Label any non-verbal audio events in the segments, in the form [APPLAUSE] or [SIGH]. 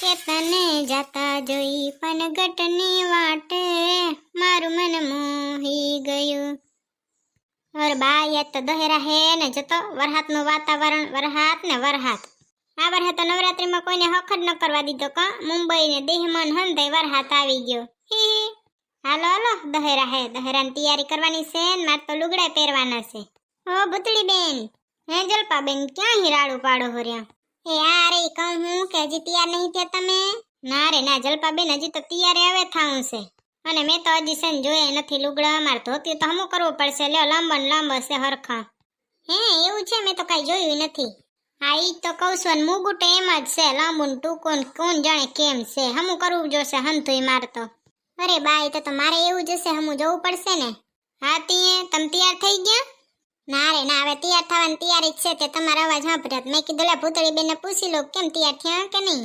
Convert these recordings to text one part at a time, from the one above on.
કે જાતા જોઈ પનગટની વાટે. મારું મન મોહી ગયું. ઓર બા યે તો દહેરા હે ને જતો. વરહાતનું વાતાવરણ, વરહાત ને વરહાત. આ વરહાત તો નવરાત્રીમાં કોઈને હખડ ન કરવા દીધો કા. મુંબઈ ને દેહમન હંધાઈ વરહાત આવી ગયો. હી. હાલો હાલો, દહેરા હે. દહેરાની તૈયારી કરવાની છે ને, મારે તો લુગડા પહેરવાના છે. ઓ ભૂતળી બેન હે જલપા બેન ક્યાં હિરાળું પાડો હો એ આ રે કહું હું કે હજી તૈયાર નહીં થયા તમે? ના રે, ના જલપા બેન હજી તો તૈયાર હવે થાવું છે. અને મેં તો હજી સેન જોયા નથી લુગડા અમારે ધોતી તો હમું કરવું પડશે. લ્યો, લાંબો ને લાંબો છે હરખા. હે, એવું છે, મેં તો કાંઈ જોયું નથી. હા જ તો કહું છું, અને મુગુટ એમ જ છે, લાંબુ ને ટૂંકું કોણ જાણે કેમ છે. હમું કરવું જોશે હંધુય મારે તો. અરે બા એ તો તો મારે એવું જ હશે, હમું જવું પડશે ને. હા, તીએ, તમે તૈયાર થઈ ગયા? ના રે, ના, હવે તૈયાર થવાની તૈયારી જ છે તે તમારા અવાજ સાંભળ્યો મેં કીધું, લે ભૂતળી બેને પૂછી લો કેમ તૈયાર થયા કે નહીં?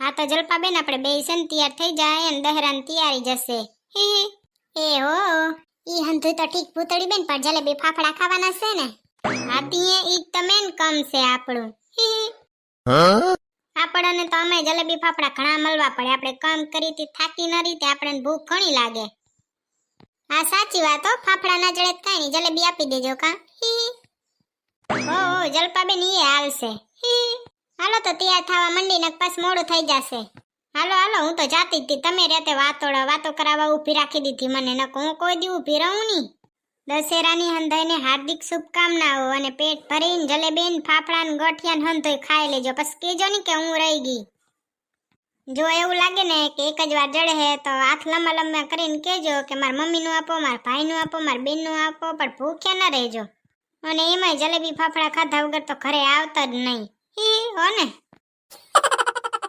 હા, તો જલપા બેન આપણે બે છે ને તૈયાર થઈ જાય અને દહેરાની તૈયારી જશે. એ હો. ઈ હંધું તો ઠીક ભૂતળી બેન પણ જલેબી ફાફડા ખાવાના છે ને? હા, તીએ, ઈ જ તો મેન કમ છે આપણું. આપણને તો અમે જલેબી ફાફડા ઘણા મળવા પડે. આપણે કામ કરી થાકી ન રીતે આપણને ભૂખ ઘણી લાગે. હા, સાચી વાત હો. ફાફડાના જળે કાઈ નહીં. જલેબી આપી દેજો કા. ઓ ઓ જલપાબેન ઈ આવશે. હાલો તો તૈયાર થવા મંડી ને પાસ મોડું થઈ જશે. હાલો હાલો, હું તો જાતી જ તી. તમે રહેતે વાતોડા વાતો કરાવવા ઊભી રાખી દીધી મને. ન હું કોઈ દી ઊભી રહું નહીં. દશેરાની હંધાઈને હાર્દિક શુભકામનાઓ અને પેટ ભરીને જલેબેન, ફાફડાને ફાફડા ને હંધોય ખાઈ લેજો. પછી કેજો ને કે હું રહી ગઈ. જો એવું લાગે ને કે એક જ વાર જડે તો હાથ લંબા લંબા કરીને કેજો કે મારા મમ્મીનું આપો, મારા ભાઈનું આપો, મારા બેનનું આપો, પણ ભૂખ્યા ના રહેજો. અને એમાંય જલેબી ફાફડા ખાધા વગર તો ઘરે આવતા જ નહીં. હી ને?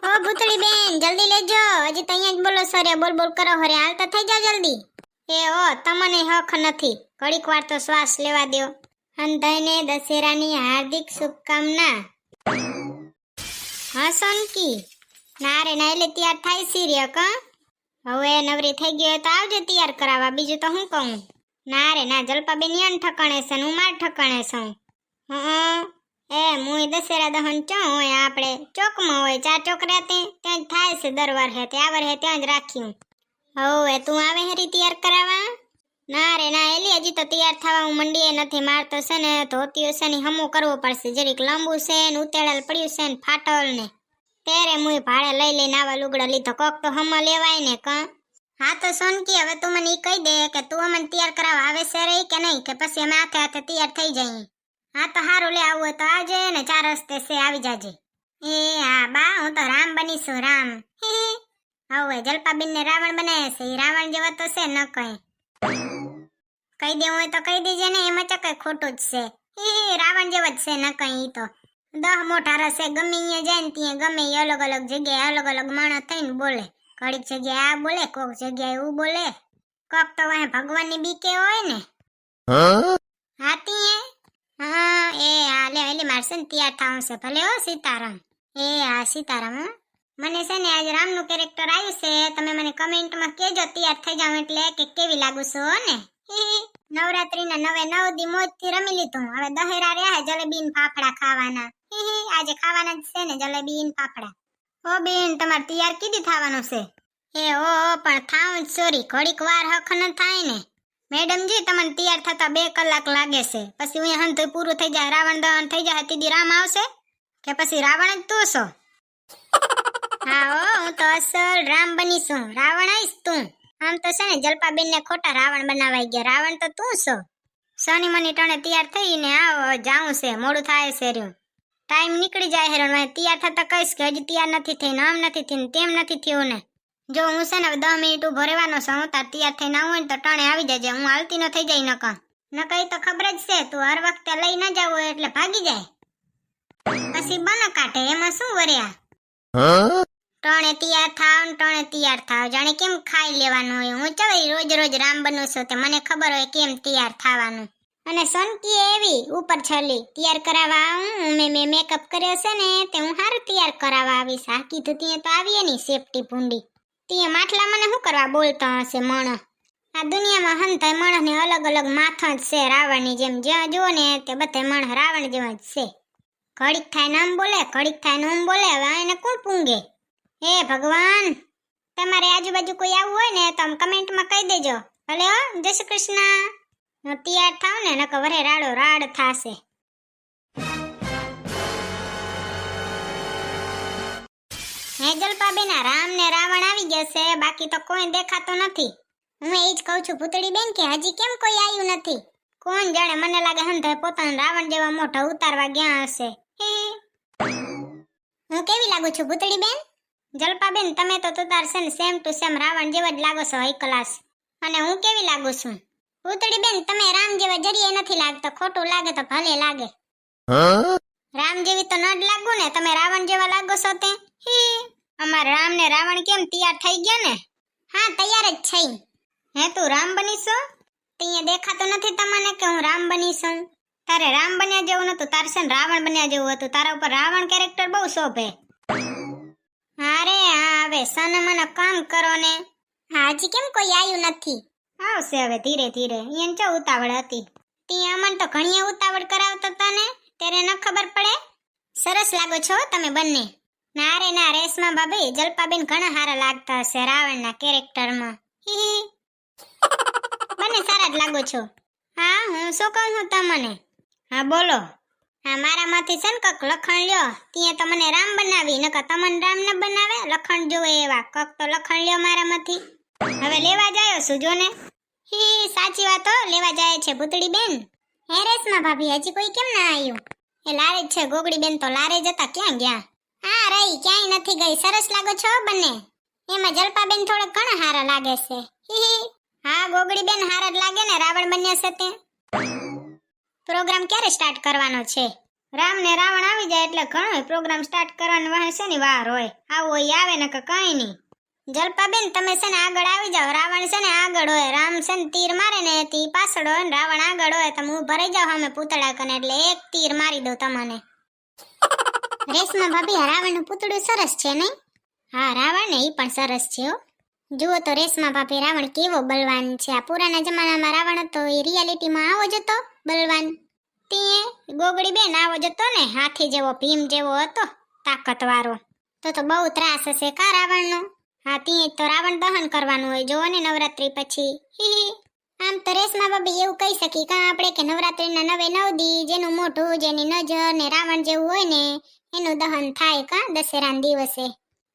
ઓ ભૂતળી બેન, જલ્દી લેજો. હજી તો અહીંયા જ બોલો સરે બોલ બોલ કરો, હરે હાલતા થઈ જાઓ જલ્દી. એ ઓ તમને હક નથી. ઘડીક વાર તો શ્વાસ લેવા દ્યો. અંધાઈને દશેરાની હાર્દિક શુભકામના. હા, સોનકી. ના રે, ના, એટલે તૈયાર થાય સિરિયક હવે નવરી થઈ ગઈ હોય તો આવજો તૈયાર કરાવવા. બીજું તો હું કહું? ના રે, ના, જલપાબેન યાન ઠકાણે છે હું માર ઠકાણે છું. હં એ, મુય દશેરા દહન ચો હોય, આપણે ચોકમાં હોય ચાર ચોક રહેતે ત્યાં જ થાય છે, દર વાર હે ત્યાં વાર હે ત્યાં જ રાખ્યું હવે તું આવે હેરી તૈયાર કરાવવા? ના રે, ના, એલી હજી તો તૈયાર થવા હું મંડીએ નથી મારતો છે ને ધોતી છે ને હમું કરવું પડશે. જરીક લાંબુ છે ને, ઉતેડેલ પડ્યું છે ને ફાટલ ને ત્યારે મુય ભાડે લઈ લઈને આવા લુગડા લીધો. કોક તો હમ લેવાય ને ક? હા તો સોનકી હવે તું મને ઈ કહી દે કે તું અમને તૈયાર કરાવવા આવે છે રે કે નહીં, કે પછી અમે આખે હાથે તૈયાર થઈ જઈએ. હા તો હારું, લે આવું તો આવજે ને ચાર રસ્તે છે, આવી જાજે. એ હા, બા, હું તો રામ બનીશું, રામ. હવે જલપાબેન ને રાવણ બનાવે છે રાવણ જેવા તો છે ન કઈ. કહી દેવું હોય તો કહી દેજે ને, એમાં તો કઈ ખોટું જ છે. રાવણ જેવો જ છે ન કઈ તો. દહ મોટા રસે ગમે અહીંયા જાય ને ત્યાં ગમે ઈ અલગ અલગ જગ્યાએ અલગ અલગ માણસ થઈને બોલે. ઘડીક જગ્યાએ આ બોલે, કોક જગ્યાએ એવું બોલે. કોક તો વાહે ભગવાનની બીકે હોય ને. હાથી હે હા એ હા લે, એલી મારશે ને તૈયાર થવાનું છે, ભલે હો સીતારામ. એ હા સીતારામ, હો. મને છે ને આજે રામનું કેરેક્ટર આવ્યું છે, તમે મને કમેન્ટમાં કહેજો, તૈયાર થઈ જાવ એટલે કે કેવી લાગુ છો, હો ને? હી હી. નવરાત્રીના નવે નવ દી મોજથી રમી લીધું. હવે દહેરા રહ્યા જલેબી ને ફાફડા ખાવાના. આજે ખાવાના જ છે ને જલેબી ને ફાફડા. ઓ બેન તમારે તૈયાર કીધી થવાનું છે? એ ઓ પણ થાવ સોરી ઘડીક વાર હખ ન થાય ને. મેડમજી તમને તૈયાર થતા બે કલાક લાગે છે. પછી હું હંત પૂરું થઈ જાય રાવણ દહન થઈ જાય તીદી રામ આવશે? કે પછી રાવણ જ તું છો? [LAUGHS] હા ઓ હું તો અસલ રામ બનીશું. રાવણ આવીશ તું. આમ તો છે ને જલપાબેન ને ખોટા રાવણ બનાવાઈ ગયા. રાવણ તો તું છો. શનિ મની ટણે તૈયાર થઈને આવ જાઉં છે. મોડું થાય છે રહ્યું. ટાઈમ નીકળી જાય હેરણ મેં તૈયાર થતા કહીશ કે હજી તૈયાર નથી થઈને, આમ નથી થઈને, તેમ નથી થયું ને. જો હું છે ને દસ મિનિટ ઊભો રહેવાનો છું, હું તાર તૈયાર થઈને આવું ને તો ટણે આવી જજે હું હાલતી ન થઈ જાય નકા નકઈ તો ખબર જ છે, તું હર વખતે લઈ ન જાવ એટલે ભાગી જાય. પછી બન કાઢે એમાં શું વર્યા? ટણે તૈયાર થાવ ને ટણે તૈયાર થાવ. જાણે કેમ ખાઈ લેવાનું હોય? હું ચવાઈ રોજ રોજ રામ બનું છું તે મને ખબર હોય કેમ તૈયાર થવાનું. અને સોનકી એવી ઉપર છલી તૈયાર કરાવવા આવું મેં મેં મેકઅપ કર્યો છે ને, તે હું સારું તૈયાર કરાવવા આવીશ. આ કીધું ત્યાં તો આવીએ ની સેફટી ભૂંડી. ત્યાં માટલા મને શું કરવા બોલતા હશે મણ? આ દુનિયામાં હંતાય મણને અલગ અલગ માથા જ છે રાવણની જેમ. જ્યાં જુઓ ને તે બધે મણ રાવણ જેવા જ છે. ઘડીક થાય નામ બોલે, ઘડીક થાય નામ બોલે. હવે એને કોણ પૂંગે? હે ભગવાન, તમારે આજુબાજુ કોઈ આવું હોય ને તો આમ કમેન્ટમાં કહી દેજો. ભલે હો, જય શ્રી કૃષ્ણ. તૈયાર થાવ ને, નકર વરે રાડો રાડ થાશે. હે બેન રામ ને રાવણ આવી ગયા છે, બાકી તો કોઈ દેખાતો નથી. હું એ જ કહું છું ભૂતળી બેન કે હજી કેમ કોઈ આવ્યું નથી? કોણ જાણે, મને લાગે હંધાય પોતાના રાવણ જેવા મોઢા ઉતારવા ગયા હશે. હું. કેવી લાગુ છું ભૂતળી બેન જલપાબેન, તમે તો તુતાર છે ને સેમ ટુ સેમ રાવણ જેવા જ લાગો છો હાઈ ક્લાસ અને હું કેવી લાગુ છું? ભૂતળી બેન તમે રામ જેવા જરીએ નથી લાગતા, ખોટું લાગે તો ભલે લાગે. રામ જેવી તો ન જ લાગુ ને, તમે રાવણ જેવા લાગો છો તે? હી, અમારા રામ ને રાવણ કેમ તૈયાર થઈ ગયા ને? હા, તૈયાર જ છે હે તું રામ બનીશો ત્યાં દેખાતો નથી તમને કે હું રામ બનીશું તારે રામ બન્યા જેવું નતું, તારે રાવણ બન્યા જેવું હતું. તારા ઉપર રાવણ કેરેક્ટર બહુ શોભે. અરે હા હવે સન મને કામ કરો ને. હજી કેમ કોઈ આવ્યું નથી? આવશે હવે ધીરે ધીરે. એને ચો ઉતાવળ હતી. ત્યાં અમન તો ઘણી ઉતાવળ કરાવતા હતા ને. ત્યારે ન ખબર પડે. સરસ લાગો છો તમે બંને. ના રે, ના રેસમાં ભાભી, જલપાબેન ઘણા સારા લાગતા હશે રાવણના કેરેક્ટરમાં. હી. બંને સારા જ લાગો છો. હા, હું શું કહું છું તમને? હા, બોલો. હા, મારામાંથી છે ને કક લખણ લ્યો. ત્યાં તો મને રામ બનાવી, નકર તમને રામ ન બનાવે, લખણ જોવે એવા. કક તો લખણ લ્યો મારામાંથી. હવે લેવા જાયો છું, જો ને. હી સાચી વાત હો, લેવા જાય છે ભૂતડી બેન. હે, રેશમા ભાભી, હજી કોઈ કેમ ના આવ્યું એ લારે છે, ગોગડી બેન તો લારે જતા ક્યાં ગયા? હા, રહી, ક્યાંય નથી ગઈ. સરસ લાગો છો બંને. એમાં જલપાબેન થોડા ઘણા હારા લાગે છે. હી. હી. ગોગડી બેન હારા જ લાગે ને, રાવણ બન્યા છે તે. પ્રોગ્રામ ક્યારે સ્ટાર્ટ કરવાનો છે? રામ ને રાવણ આવી જાય એટલે ઘણો પ્રોગ્રામ સ્ટાર્ટ કરવાનો વાહ છે ને વાર હોય. આવો આવે ને કે કઈ નહીં. જલપાબેન, તમે છે ને આગળ આવી જાઓ. રાવણ છે ને આગળ હોય. રામ છે ને તીર મારે ને તી પાછળ હોય ને રાવણ આગળ હોય તમે હું ભરાઈ જાઓ અમે પૂતળા કને એટલે એક તીર મારી દઉં તમને. રેશમા ભાભી રાવણનું પૂતળું સરસ છે નહીં? હા, રાવણ ને એ પણ સરસ છે હો. જુઓ તો રેશમા ભાભી, રાવણ કેવો બલવાન છે. આ પુરાના જમાનામાં રાવણ હતો, એ રિયાલિટીમાં આવો જ હતો. બલવાન તે ગોગડી બેન આવો જ હતો ને, હાથી જેવો, ભીમ જેવો હતો, તાકતવાળો. તો તો બહુ ત્રાસ હશે કા રાવણનો? હા ત્યાં તો રાવણ દહન કરવાનું હોય, જોવો ને નવરાત્રી પછી. હી. આમ તો રેશમા બાબી એવું કહી શકી, કા આપણે કે નવરાત્રીના નવે નવ દી, જેનું મોઢું, જેની નજર ને રાવણ જેવું હોય ને, એનું દહન થાય કા દશેરાના દિવસે?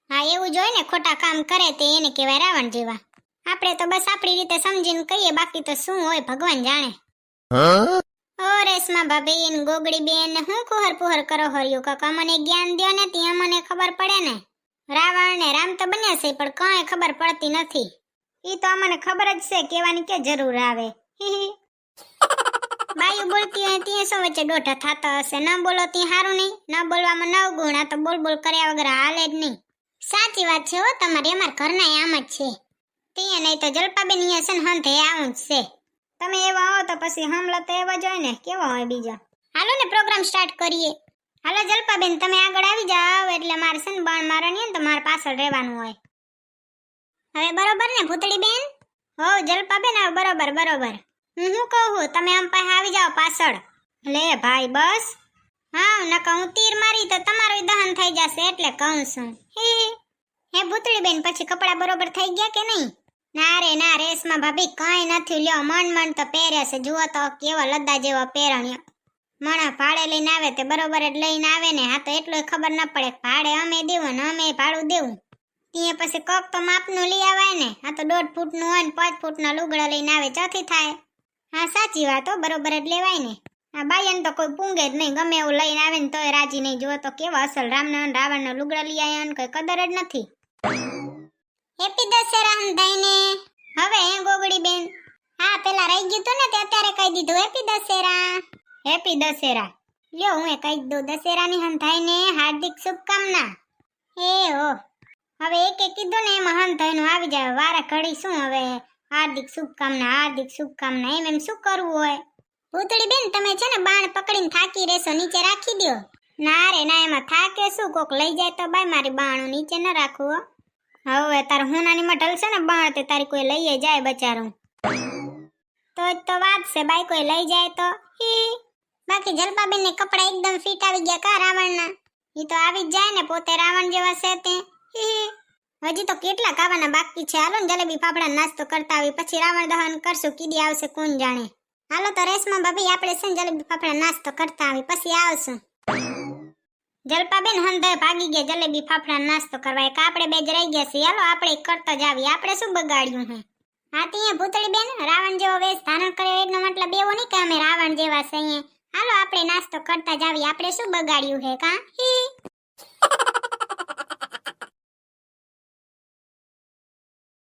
હા, એવું જ હોય ને, ખોટા કામ કરે તે, એને કહેવાય રાવણ જેવા. આપણે તો બસ આપણી રીતે સમજીને કહીએ, બાકી તો શું હોય, ભગવાન જાણે. ઓ રેશમા ભાભી ને ગોગડી બેન હું કુહર પુહર કરો હર્યું? કાકા મને જ્ઞાન દો ને ત્યાં મને ખબર પડે ને. રાવણ ને રામ તો બન્યા છે પણ કાંઈ ખબર પડતી નથી. ઈ તો અમને ખબર જ છે કેવાની કે જરૂર આવે. [LAUGHS] બાયું બોલતી હોય ત્યાં સો વચ્ચે દોઢા થતા હશે? ન બોલો ત્યાં સારું નહીં. ન બોલવામાં નવ ગુણ આ તો બોલ બોલ કર્યા વગર હાલે જ નહીં. સાચી વાત છે હો તમારે અમારા ઘરના આમ જ છે. ત્યાં નહીં તો જલપાબેન અહીંયા છે ને હંધે આવું જ છે. તમે એવા હો તો પછી હમલો તો એવો જ હોય ને. કેવો હોય બીજો? હાલો ને પ્રોગ્રામ સ્ટાર્ટ કરીએ. હાલો જલપાબેન, તમે આગળ આવી જાઓ, એટલે મારે છે ને બાણ મારવાની તો મારે પાછળ રહેવાનું હોય. હવે બરોબર ને ભૂતળી બેન હો, જલપાબેન, હવે બરોબર બરોબર. હું શું કહું છું? તમે આમ પાસે આવી જાઓ પાછળ. લે ભાઈ, બસ. હા નકા હું તીર મારી તો તમારું દહન થઈ જશે, એટલે કહું છું. હે હે. ભૂતળી બેન પછી કપડા બરોબર થઈ ગયા કે નહીં? ના રે, ના રેસમાં ભાભી કંઈ નથી. લ્યો મન મન તો પહેરે છે. જુઓ તો કેવા લદ્દા જેવા પહેરણ્યો. મણા ભાડે લઈને આવે તે બરોબર જ લઈને આવે ને. હા તો એટલો ખબર ન પડે ભાડે અમે દેવું ને અમે ભાડું દેવું. ત્યાં પછી કોક તો માપનું લઈ આવાય ને. આ તો દોઢ ફૂટનું હોય ને પાંચ ફૂટના લુગડા લઈને આવે, ચોથી થાય. હા, સાચી વાત હો, બરોબર જ લેવાય ને. આ બાયન તો કોઈ પૂંગે જ નહીં, ગમે એવું લઈને આવે ને તોય રાજી નહીં. જુઓ તો કેવા અસલ રામના રાવણના લુગડા લઈ આવ્યા ને, કોઈ કદર જ નથી. હેપી દશેરા દઈને હવે હે ગોગડી બેન? હા પેલા રહી ગયું તું ને તે અત્યારે કહી દીધું હેપી દશેરા. હેપી દશેરા. લ્યો હું એ કહી દઉં દશેરાની હંધાઈને હાર્દિક શુભકામના. એ હો હવે એક એક કીધું ને એમાં હંધાઈનું આવી જાય વારા ઘડી શું હવે હાર્દિક શુભકામના હાર્દિક શુભકામના. એમ એમ શું કરવું હોય? ભૂતળી બેન તમે છે ને બાણ પકડીને થાકી રહેશો નીચે રાખી દ્યો. ના રે ના એમાં થાકે શું? કોક લઈ જાય તો બાય મારી બાણું નીચે ન રાખવું હવે તાર હુનાની મટલ છે ને બાણ તે તારી કોઈ લઈએ જાય બચારું. તો જ તો વાત છે, બાઈ કોઈ લઈ જાય તો. હી. બાકી જલપાબેન ને કપડા એકદમ ફિટ આવી ગયા કા રાવણના? ઈ તો આવી જ જાય ને પોતે રાવણ જેવા છે તે. હી હજી તો કેટલા ખાવાના બાકી છે? હાલો જલેબી ફાફડા નાસ્તો કરતા આવી પછી રાવણ દહન કરશું કીદી આવશે, કોણ જાણે. હાલો તો રેશમાં ભાભી, આપણે છે જલેબી ફાફડા નાસ્તો કરતા આવી પછી આવશું. જલપાબેન હંધે ભાગી ગયા, જલેબી ફાફડા નાસ્તો કરવા. એક આપણે બે જ રહી ગયા છીએ. હાલો, આપણે કરતો જ આપણે શું બગાડ્યું હે? હા ત્યાં ભૂતળી બેન રાવણ જેવો વેશ ધારણ કર્યો એનો મતલબ એવો નહીં કે અમે રાવણ જેવા છીએ. ચાલો આપણે નાસ્તો કરતા જ આપણે શું બગાડ્યું હે, કા?